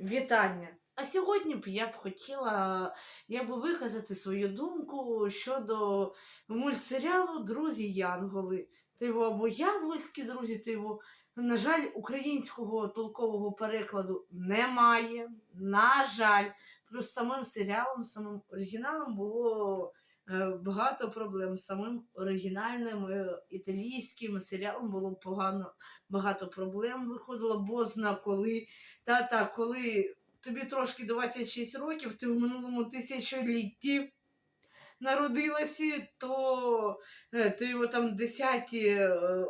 Вітання! А сьогодні б я б хотіла я би виказати свою думку щодо мультсеріалу Друзі Янголи. Його або Янгольські друзі, його, на жаль, українського толкового перекладу немає. На жаль, плюс самим серіалом, самим оригіналом було багато проблем. З самим оригінальним е, італійським серіалом було погано багато проблем виходило, бо зна коли. Та-та, коли тобі трошки 26 років, ти в минулому тисячолітті народилася, то е, ти його там 10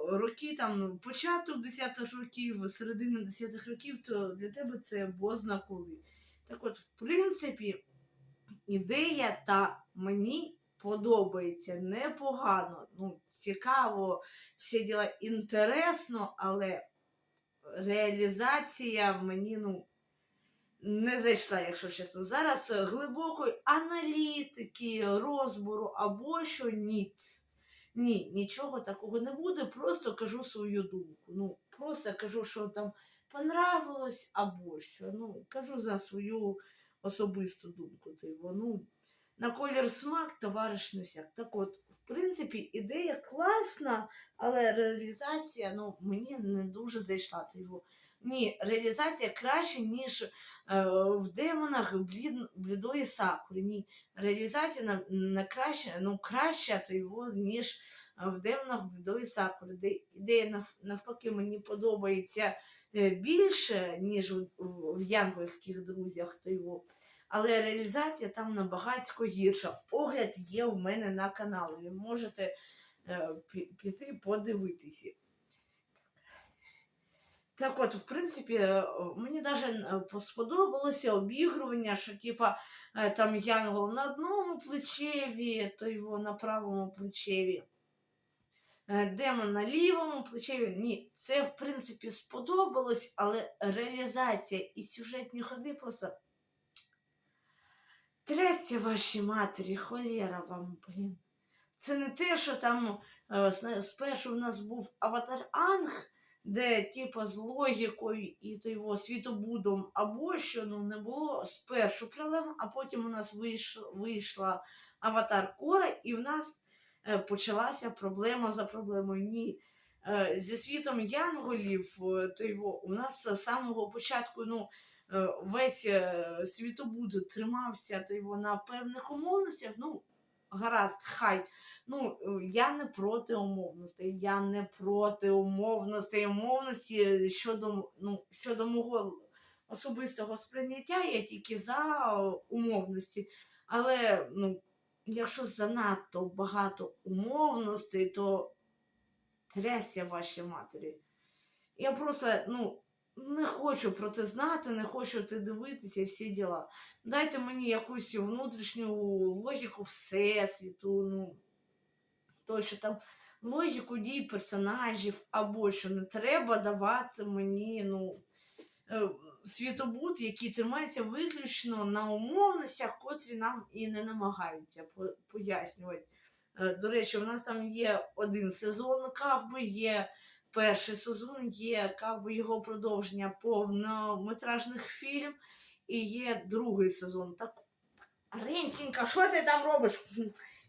роки, там початок 10-х років, середина 10-х років, то для тебе це бозна коли. Так от, в принципі, ідея та мені подобається непогано. Ну, цікаво, всі діла інтересно, але реалізація мені ну, не зайшла, якщо чесно. Зараз глибокої аналітики, розбору або що ніц. Ні, нічого такого не буде, просто кажу свою думку. Ну, просто кажу, що там понравилось або що. Ну, кажу за свою особисту думку. Типу, ну, на колір смак, товариш не. Так от, в принципі, ідея класна, але реалізація ну, мені не дуже зайшла. Типу, ні, реалізація краще, ніж е, в демонах блід, блідої сакури. Ні, реалізація на, на краще, ну, краща типу, ніж е, в демонах блідої сакури. Де ідея навпаки мені подобається е, більше, ніж в, в, в янгольських друзях. Типу. Але реалізація там набагато гірша. Огляд є в мене на каналі. Ви можете е, пі- піти подивитися. Так от, в принципі, е, мені навіть сподобалося обігрування, що типа е, там Янгол на одному плечеві, то його на правому плечеві. е, Демон на лівому плечеві. Ні, це в принципі сподобалось, але реалізація і сюжетні ходи просто. Трясся ваші матері, холєра вам, блін. Це не те, що там е, спершу в нас був аватар Анг, де типу, з логікою і то його світобудом або що ну, не було спершу проблем, а потім у нас вийшла, вийшла аватар Кора, і в нас е, почалася проблема за проблемою. Ні. Е, зі світом Янголів, то його, у нас з самого початку ну, весь е, світобуд тримався його, на певних умовностях. Ну, гаразд, хай. Ну, е, я не проти умовностей, я не проти умовностей. Умовності щодо, ну, щодо мого особистого сприйняття, я тільки за умовності. Але ну, якщо занадто багато умовностей, то трясся ваші матері. Я просто ну, не хочу про це знати, не хочу це дивитися всі діла. Дайте мені якусь внутрішню логіку всесвіту, ну, то, що там логіку дій персонажів, або що не треба давати мені ну, е, світобут, який тримається виключно на умовностях, котрі нам і не намагаються пояснювати. Е, До речі, у нас там є один сезон, кавби, є перший сезон, є кавби його продовження повнометражних фільм, і є другий сезон. Так, Ренченька, що ти там робиш?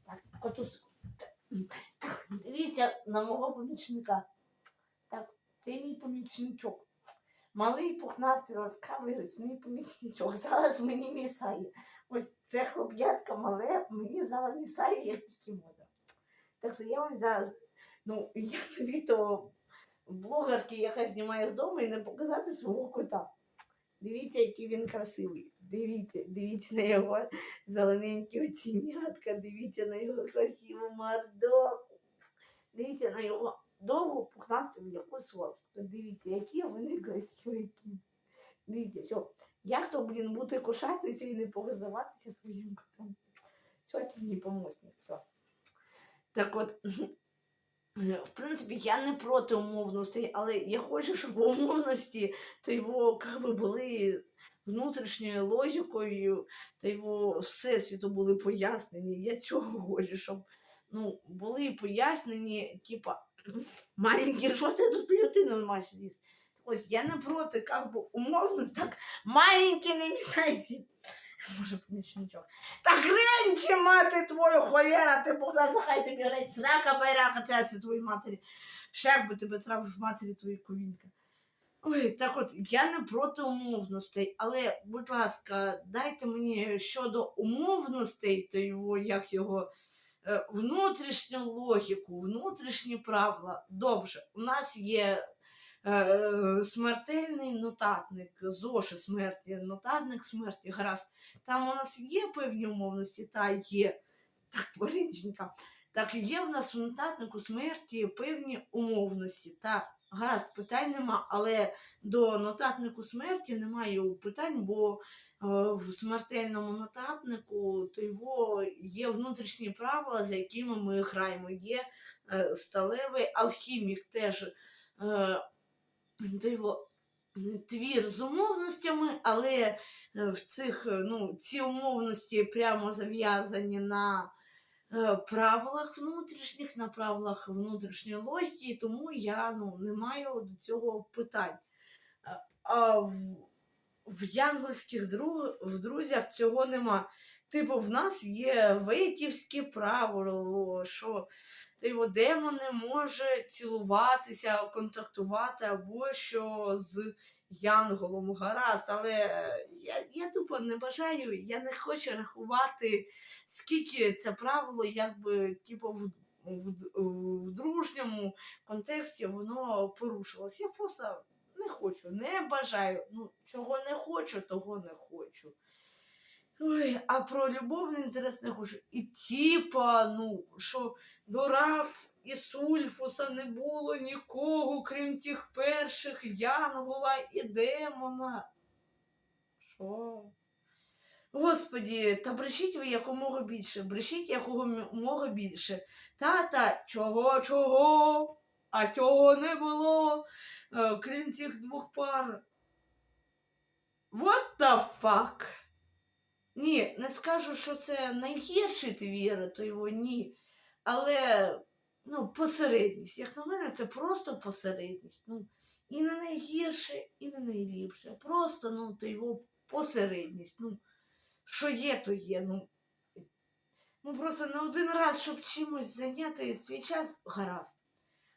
Так, котус. Так, дивіться на мого помічника. Так, це мій помічничок. Малий пухнастий ласкавий ручний помічничок. Зараз мені місає. Ось це хлоп'ятка мале, мені зараз місає, як тільки може. Так що я вам зараз, ну, я тобі то блогерки, яка знімає з дому і не показати свого кота. Дивіться, який він красивий. Дивіться, дивіться на його зелененькі оцінятка, дивіться на його красиву мордоку. Дивіться на його довгу пухнасту шерстку. Дивіться, які вони красиві. Дивіться, що як то, блін, бути кошатницею і не погазуватися своїм котом. Все, це мій. Все. Так от, в принципі, я не проти умовностей, але я хочу, щоб умовності то його как би, були внутрішньою логікою, та його всесвіту були пояснені. Я цього хочу, щоб ну, були пояснені, типа, маленький, що ти тут людину маєш з'їсти? Ось я не проти, как бы умовно, так маленький не мішайся. Може, помічничок. Та гренче, мати твою, холєра, ти Богдан, захай тобі греть, срака байрака, трясся твоїй матері. Шек би тебе травив матері твої ковінка. Ой, так от я не проти умовностей, але, будь ласка, дайте мені щодо умовностей, то його, як його е, внутрішню логіку, внутрішні правила. Добре, у нас є смертельний нотатник, зоши смерті, нотатник смерті, гаразд. Там у нас є певні умовності, та є. Так, Маринченька. Так, є в нас у нотатнику смерті певні умовності. Та гаразд, питань нема, але до нотатнику смерті немає питань, бо е, в смертельному нотатнику то його є внутрішні правила, за якими ми граємо. Є е, сталевий алхімік теж. Твір з умовностями, але е, в цих, е, ну, ці умовності прямо зав'язані на е, правилах внутрішніх, на правилах внутрішньої логіки, тому я ну, не маю до цього питань. А- в, в янгольських друг, в друзях цього нема. Типу, в нас є вейтівське правило, що його не може цілуватися, контактувати або що з янголом гаразд. Але я, я тупо не бажаю, я не хочу рахувати, скільки це правило, якби типу, в, в, в дружньому контексті воно порушилось. Я просто не хочу, не бажаю. Ну, чого не хочу, того не хочу. Ой, а про любовний інтерес не хочу. І типа, ну, що до Раф і Сульфуса не було нікого, крім тих перших Янгола і демона. Що? Господі, та брешіть ви якомога більше, брешіть якомога більше. Тата, чого, чого? А цього не було, е, крім цих двох пар. What the fuck? Ні, не скажу, що це найгірший твір, то його ні. Але ну, посередність. Як на мене, це просто посередність. Ну, і не найгірше, і не найліпше. Просто ну, то його посередність. Ну, що є, то є. Ну, ну просто на один раз, щоб чимось зайняти свій час, гаразд.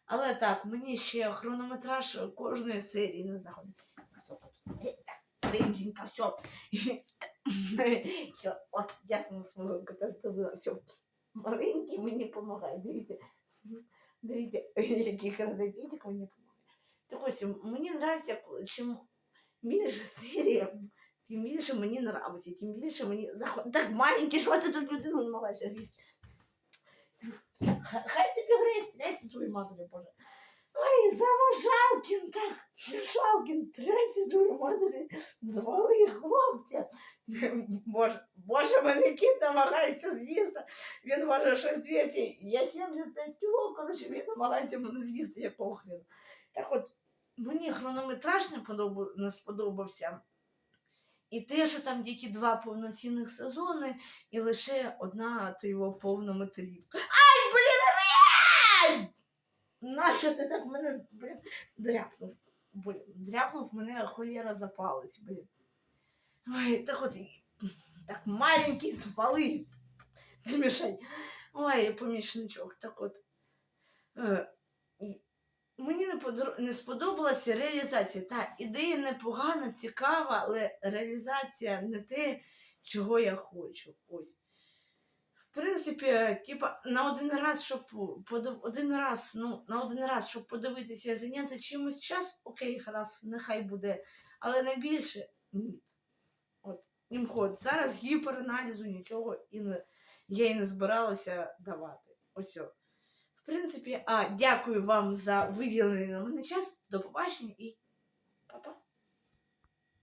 Але так, мені ще хронометраж кожної серії не заходить. Ринженька, все. Все, от ясно свого кота. Все. Маленький мені допомагає. Дивіться. Дивіться, який красавчик мені допомагає. Так ось, мені подобається, чим більше серія, тим більше мені подобається, тим більше мені. Так маленький, що ти тут людину намагаєшся з'їсти? Хай тобі грає, стряйся твою матері, Боже. Ой, заважалкін, так, Шалкін, твою матері, звали хлопця. Боже, боже, мене кіт намагається з'їсти. Він важить 6200, я 75 кіло, коротше, він намагається мене з'їсти, якого хрена. Так от, мені хронометраж не, подобав, не сподобався. І те, що там тільки два повноцінних сезони, і лише одна то його повнометрівка. Ай, блін! Нащо ти так мене, блін, дряпнув? Блін, дряпнув мене холєра запалась, блін. Ой, так от, так маленький звали. Не мішай. Ой, помічничок, так от. Е, мені не, подро- не сподобалася реалізація. Та ідея непогана, цікава, але реалізація не те, чого я хочу. Ось. Принципі, типа, на один раз, щоб подив... один раз, ну, на один раз, щоб подивитися зайняти чимось час, окей, гаразд, нехай буде. Але не більше ні. От, імход. Зараз гіпераналізу нічого і не, я і не збиралася давати. Ось. В принципі, а, дякую вам за виділений на мене час. До побачення і па-па.